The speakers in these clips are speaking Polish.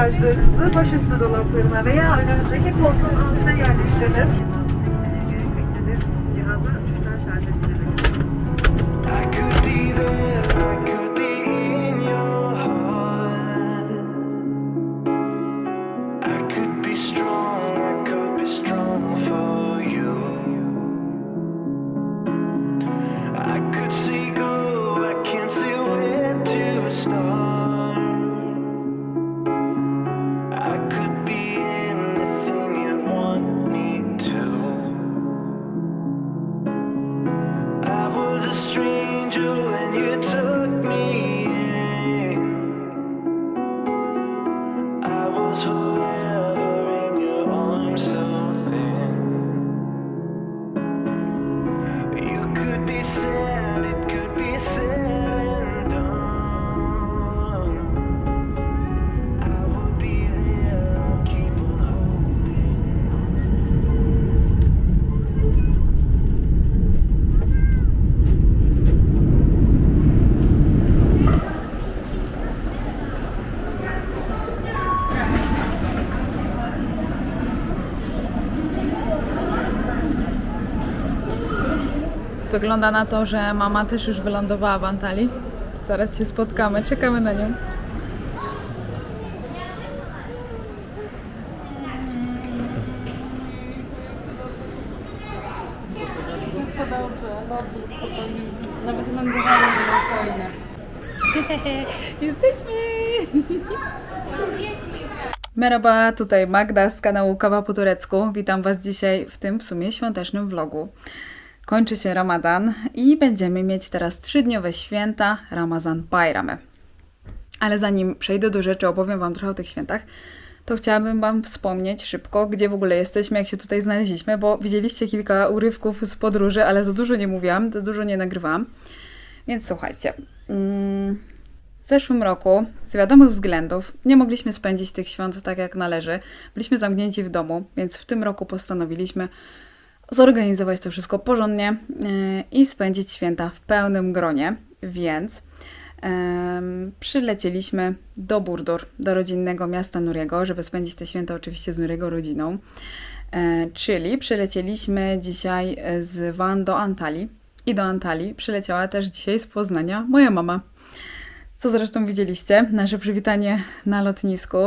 bagajlarınızı başüstü dolaplarına veya önünüzdeki koltuğun altına yerleştirin. Wygląda na to, że mama też już wylądowała w Antalii. Zaraz się spotkamy, czekamy na nią. Nawet było fajne. Jesteśmy! Merhaba, tutaj Magda z kanału Kawa po turecku. Witam Was dzisiaj w tym w sumie świątecznym vlogu. Kończy się Ramadan i będziemy mieć teraz trzydniowe święta Ramazan Bayramy. Ale zanim przejdę do rzeczy, opowiem Wam trochę o tych świętach, to chciałabym Wam wspomnieć szybko, gdzie w ogóle jesteśmy, jak się tutaj znaleźliśmy, bo widzieliście kilka urywków z podróży, ale za dużo nie mówiłam, za dużo nie nagrywałam. Więc słuchajcie. Mm, w zeszłym roku z wiadomych względów nie mogliśmy spędzić tych świąt tak jak należy. Byliśmy zamknięci w domu, więc w tym roku postanowiliśmy zorganizować to wszystko porządnie yy, i spędzić święta w pełnym gronie. Więc przylecieliśmy do Burdur, do rodzinnego miasta Nuriego, żeby spędzić te święta oczywiście z Nuriego rodziną. E, czyli przylecieliśmy dzisiaj z Van do Antalii i do Antalii przyleciała też dzisiaj z Poznania moja mama. Co zresztą widzieliście, nasze przywitanie na lotnisku.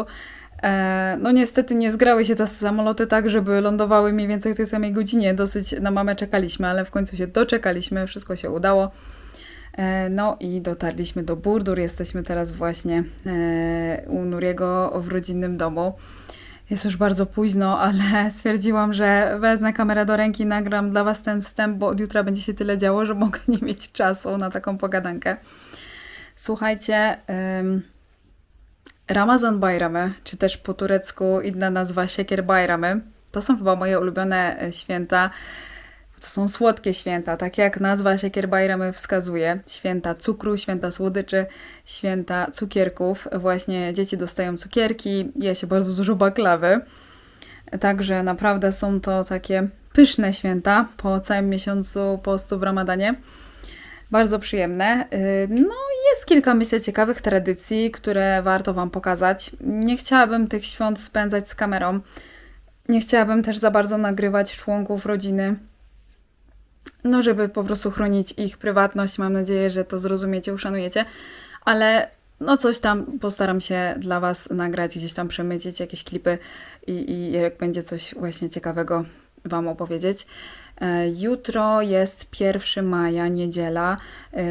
E, no niestety nie zgrały się te samoloty tak, żeby lądowały mniej więcej w tej samej godzinie. Dosyć na mamę czekaliśmy, ale w końcu się doczekaliśmy, wszystko się udało. E, No i dotarliśmy do Burdur. Jesteśmy teraz właśnie e, u Nuriego w rodzinnym domu. Jest już bardzo późno, ale stwierdziłam, że wezmę kamerę do ręki, nagram dla Was ten wstęp, bo od jutra będzie się tyle działo, że mogę nie mieć czasu na taką pogadankę. Słuchajcie, ym, Ramazan Bayramy, czy też po turecku inna nazwa Şeker Bayramy, to są chyba moje ulubione e, święta. To są słodkie święta, tak jak nazwa Şeker Bayramy wskazuje. Święta cukru, święta słodyczy, święta cukierków. Właśnie dzieci dostają cukierki, je się bardzo dużo baklawy. Także naprawdę są to takie pyszne święta po całym miesiącu postu w Ramadanie. Bardzo przyjemne. Yy, No jest kilka, myślę, ciekawych tradycji, które warto Wam pokazać. Nie chciałabym tych świąt spędzać z kamerą. Nie chciałabym też za bardzo nagrywać członków rodziny. No, żeby po prostu chronić ich prywatność. Mam nadzieję, że to zrozumiecie, uszanujecie. Ale no coś tam postaram się dla Was nagrać, gdzieś tam przemycić jakieś klipy i, i jak będzie coś właśnie ciekawego Wam opowiedzieć. E, Jutro jest 1 maja, niedziela. E,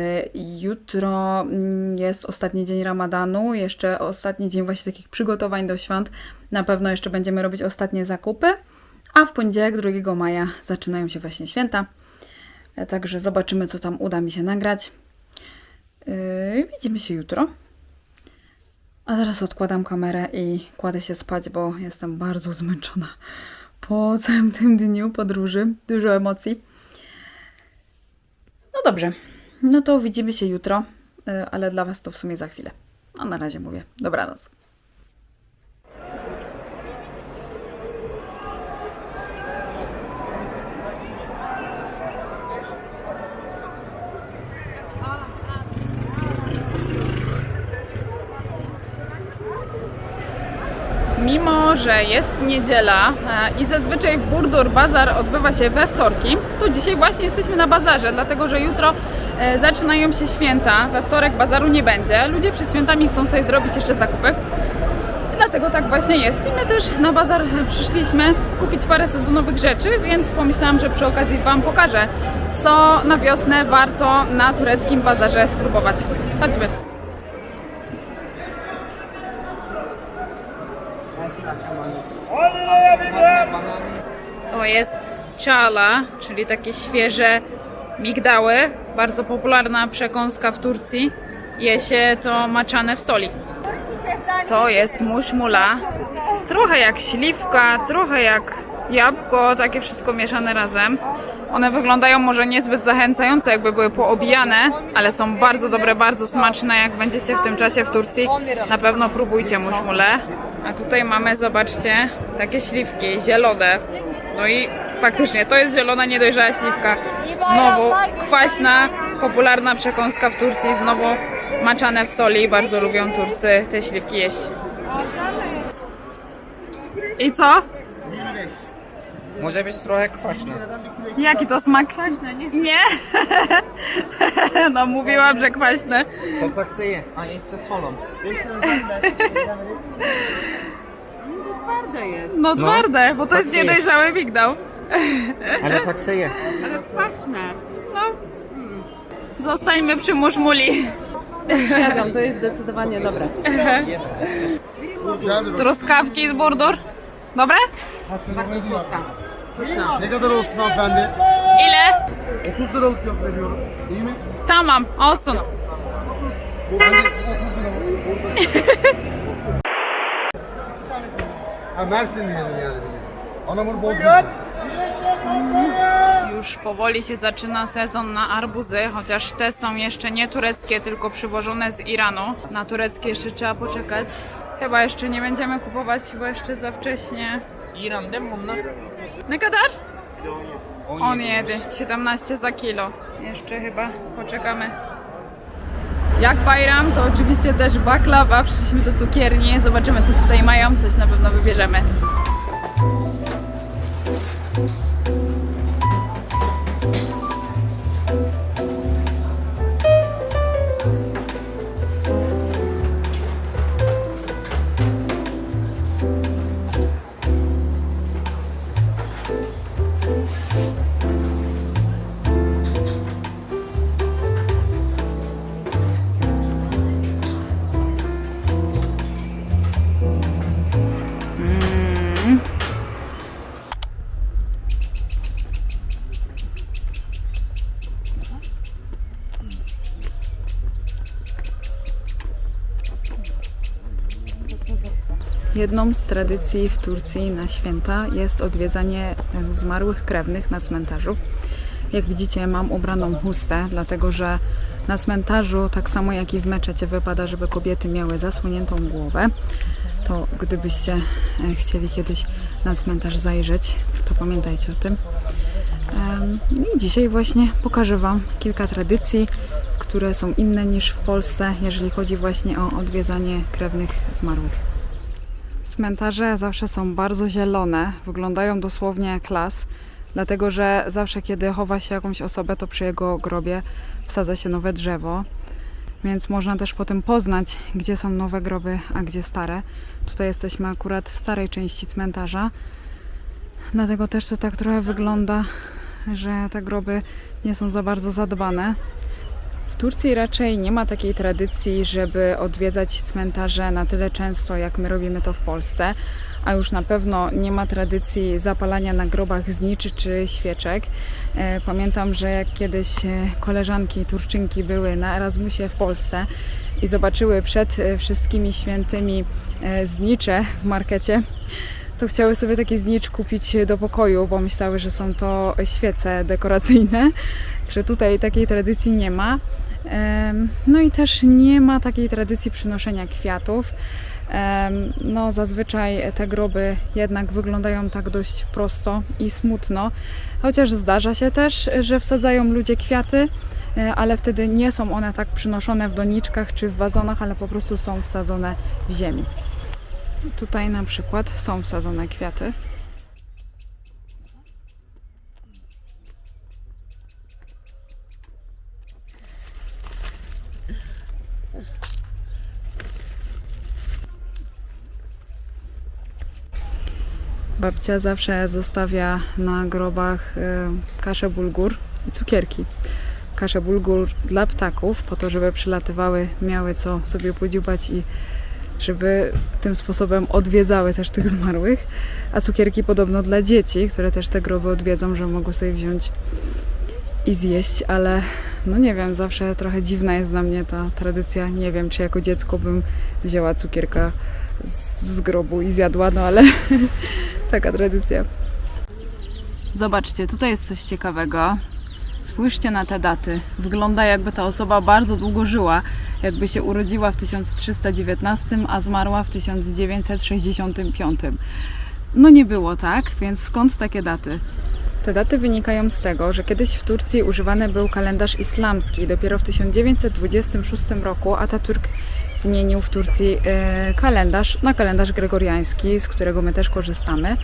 Jutro mm, jest ostatni dzień Ramadanu, jeszcze ostatni dzień właśnie takich przygotowań do świąt. Na pewno jeszcze będziemy robić ostatnie zakupy, a w poniedziałek 2 maja zaczynają się właśnie święta. E, Także zobaczymy, co tam uda mi się nagrać. Yy, widzimy się jutro. A teraz odkładam kamerę i kładę się spać, bo jestem bardzo zmęczona po całym tym dniu podróży. Dużo emocji. No dobrze. No to widzimy się jutro, yy, ale dla Was to w sumie za chwilę. A na razie mówię. Dobranoc. Że jest niedziela e, i zazwyczaj w Burdur bazar odbywa się we wtorki, to dzisiaj właśnie jesteśmy na bazarze, dlatego że jutro e, zaczynają się święta. We wtorek bazaru nie będzie. Ludzie przed świętami chcą sobie zrobić jeszcze zakupy. Dlatego tak właśnie jest. I my też na bazar przyszliśmy kupić parę sezonowych rzeczy, więc pomyślałam, że przy okazji Wam pokażę, co na wiosnę warto na tureckim bazarze spróbować. Chodźmy. To czala, czyli takie świeże migdały. Bardzo popularna przekąska w Turcji. Je się to maczane w soli. To jest muszmula. Trochę jak śliwka, trochę jak jabłko, takie wszystko mieszane razem. One wyglądają może niezbyt zachęcająco, jakby były poobijane, ale są bardzo dobre, bardzo smaczne. Jak będziecie w tym czasie w Turcji, na pewno próbujcie muszmule. A tutaj mamy, zobaczcie, takie śliwki zielone. No i faktycznie to jest zielona, niedojrzała śliwka. Znowu kwaśna, popularna przekąska w Turcji, znowu maczane w soli. Bardzo lubią Turcy te śliwki jeść. I co? Może być trochę kwaśne. Jaki to smak? Kwaśne, nie? Nie? No mówiłam, że kwaśne. To tak się je, a jeszcze z solą. No twarde, bo to jest Tak się je. niedojrzały migdał. Ale tak się je. No. Zostańmy przy muszmuli. Siadam, to jest zdecydowanie dobre. Truskawki z burdur. Dobre? Ne kadar olsun hanımefendi? Ile? 30 liralık yok veriyorum. İyi mi? Tamam, olsun. Bence 30 lira. ha Mersin diyelim yani. Anamur bozuyorsun. Już powoli się zaczyna sezon na arbuzy, chociaż te są jeszcze nie tureckie, tylko przywożone z Iranu. Na tureckie jeszcze trzeba poczekać. Chyba jeszcze nie będziemy kupować, bo jeszcze za wcześnie. İran değil mi bunlar? Ne kadar? 17, 17 za kilo. Jeszcze chyba poczekamy. Jak Bajram, to oczywiście też baklawa. Przyszliśmy do cukierni, zobaczymy co tutaj mają, coś na pewno wybierzemy. Jedną z tradycji w Turcji na święta jest odwiedzanie zmarłych krewnych na cmentarzu. Jak widzicie, mam ubraną chustę, dlatego że na cmentarzu, tak samo jak i w meczecie, wypada, żeby kobiety miały zasłoniętą głowę. To gdybyście e, chcieli kiedyś na cmentarz zajrzeć, to pamiętajcie o tym. No I dzisiaj właśnie pokażę Wam kilka tradycji, które są inne niż w Polsce, jeżeli chodzi właśnie o odwiedzanie krewnych zmarłych. Cmentarze zawsze są bardzo zielone, wyglądają dosłownie jak las, dlatego że zawsze kiedy chowa się jakąś osobę, to przy jego grobie wsadza się nowe drzewo. Więc można też potem poznać, gdzie są nowe groby, a gdzie stare. Tutaj jesteśmy akurat w starej części cmentarza, dlatego też to tak trochę wygląda, że te groby nie są za bardzo zadbane. W Turcji raczej nie ma takiej tradycji, żeby odwiedzać cmentarze na tyle często, jak my robimy to w Polsce, a już na pewno nie ma tradycji zapalania na grobach zniczy czy świeczek. E, Pamiętam, że jak kiedyś e, koleżanki Turczynki były na Erasmusie w Polsce i zobaczyły przed e, wszystkimi świętymi znicze w markecie, to chciały sobie taki znicz kupić do pokoju, bo myślały, że są to świece dekoracyjne, że tutaj takiej tradycji nie ma. No i też nie ma takiej tradycji przynoszenia kwiatów. No, zazwyczaj te groby jednak wyglądają tak dość prosto i smutno, chociaż zdarza się też, że wsadzają ludzie kwiaty, e, ale wtedy nie są one tak przynoszone w doniczkach czy w wazonach, ale po prostu są wsadzone w ziemi. Tutaj na przykład są wsadzone kwiaty. Babcia zawsze zostawia na grobach e, kaszę bulgur i cukierki. Kaszę bulgur dla ptaków, po to, żeby przylatywały, miały co sobie podziubać i żeby tym sposobem odwiedzały też tych zmarłych. A cukierki podobno dla dzieci, które też te groby odwiedzą, że mogą sobie wziąć i zjeść, ale no nie wiem, zawsze trochę dziwna jest dla mnie ta tradycja. Nie wiem, czy jako dziecko bym wzięła cukierka z, z grobu i zjadła, no ale taka tradycja. Zobaczcie, tutaj jest coś ciekawego. Spójrzcie na te daty. Wygląda jakby ta osoba bardzo długo żyła, jakby się urodziła w 1319, a zmarła w 1965. No nie było tak, więc skąd takie daty? Te daty wynikają z tego, że kiedyś w Turcji używany był kalendarz islamski. Dopiero w 1926 roku Atatürk zmienił w Turcji e, kalendarz na kalendarz gregoriański, z którego my też korzystamy.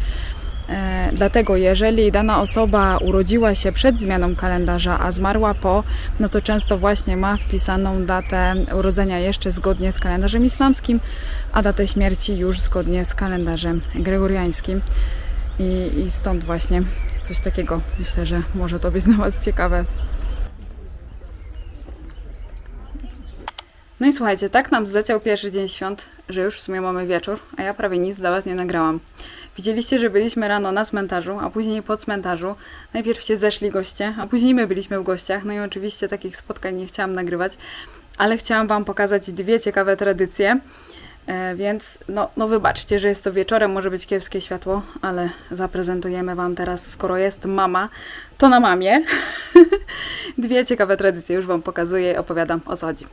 E, Dlatego, jeżeli dana osoba urodziła się przed zmianą kalendarza, a zmarła po, no to często właśnie ma wpisaną datę urodzenia jeszcze zgodnie z kalendarzem islamskim, a datę śmierci już zgodnie z kalendarzem gregoriańskim. I, I stąd właśnie coś takiego. Myślę, że może to być dla Was ciekawe. No i słuchajcie, tak nam zleciał pierwszy dzień świąt, że już w sumie mamy wieczór, a ja prawie nic dla Was nie nagrałam. Widzieliście, że byliśmy rano na cmentarzu, a później po cmentarzu. Najpierw się zeszli goście, a później my byliśmy w gościach. No i oczywiście takich spotkań nie chciałam nagrywać, ale chciałam Wam pokazać dwie ciekawe tradycje. E, Więc no, no wybaczcie, że jest to wieczorem, może być kiepskie światło, ale zaprezentujemy Wam teraz, skoro jest mama, to na mamie. Dwie ciekawe tradycje, już Wam pokazuję i opowiadam o co chodzi.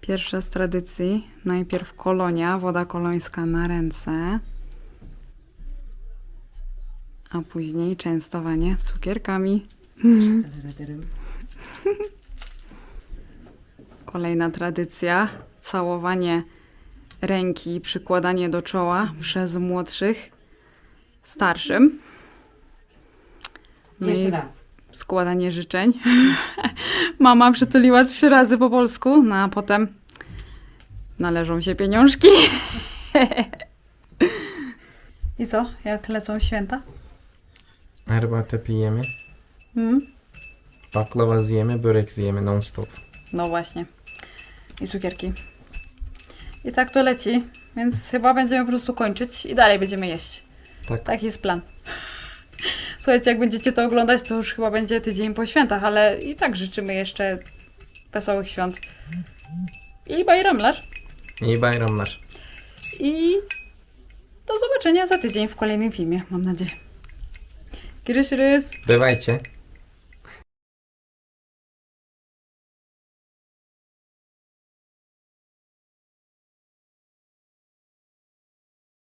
Pierwsza z tradycji, najpierw kolonia, woda kolońska na ręce, a później częstowanie cukierkami. Kolejna tradycja, całowanie ręki, przykładanie do czoła przez młodszych starszym. No i składanie życzeń. Mama przytuliła trzy razy po polsku, no a potem należą się pieniążki. I co? Jak lecą święta? Herbatę pijemy, Hmm? baklava zjemy, börek zjemy non-stop. No właśnie. I cukierki. I tak to leci, więc chyba będziemy po prostu kończyć i dalej będziemy jeść. Tak. Taki jest plan. Słuchajcie, jak będziecie to oglądać, to już chyba będzie tydzień po świętach, ale i tak życzymy jeszcze wesołych świąt. I bajramlar. İyi bayramlar. I do zobaczenia za tydzień w kolejnym filmie, mam nadzieję. Görüşürüz. Bye bye.